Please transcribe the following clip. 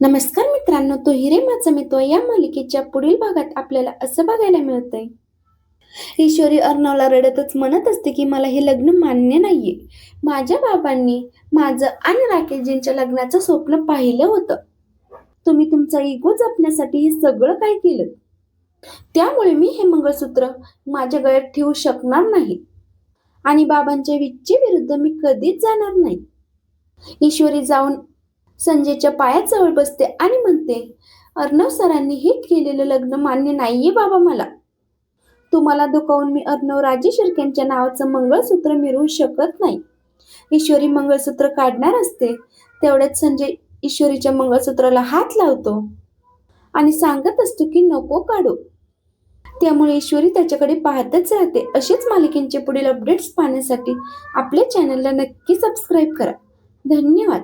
नमस्कार मित्रांनो तो हिरे माझा मित्र. या मालिकेच्या पुढील भागात आपल्याला असं बघायला मिळतंय. ईश्वरी अर्णवला रडतच म्हणत असते की मला हे लग्न मान्य नाहीये. माझ्या बाबांनी माझं आणि राकेशजींच्या लग्नाचं स्वप्न पाहिलं होतं. तुम्ही तुमचा इगो जपण्यासाठी हे सगळं काय केलं? त्यामुळे मी हे मंगळसूत्र माझ्या गळ्यात ठेवू शकणार नाही. आणि बाबांच्या इच्छेविरुद्ध मी कधीच जाणार नाही. ईश्वरी जाऊन संजयच्या पायात जवळ बसते आणि म्हणते अर्णव सरांनी हे केलेलं लग्न मान्य नाहीये बाबा मला. तुम्हाला दुखावून मी अर्णव राजे शिर्क्यांच्या नावाचं मंगळसूत्र मिळवू शकत नाही. ईश्वरी मंगळसूत्र काढणार असते तेवढ्यात संजय ईश्वरीच्या मंगळसूत्राला हात लावतो आणि सांगत असतो की नको काढू. त्यामुळे ईश्वरी त्याच्याकडे पाहतच राहते. असेच मालिकेंचे पुढील अपडेट्स पाहण्यासाठी आपल्या चॅनलला नक्की सबस्क्राईब करा. धन्यवाद.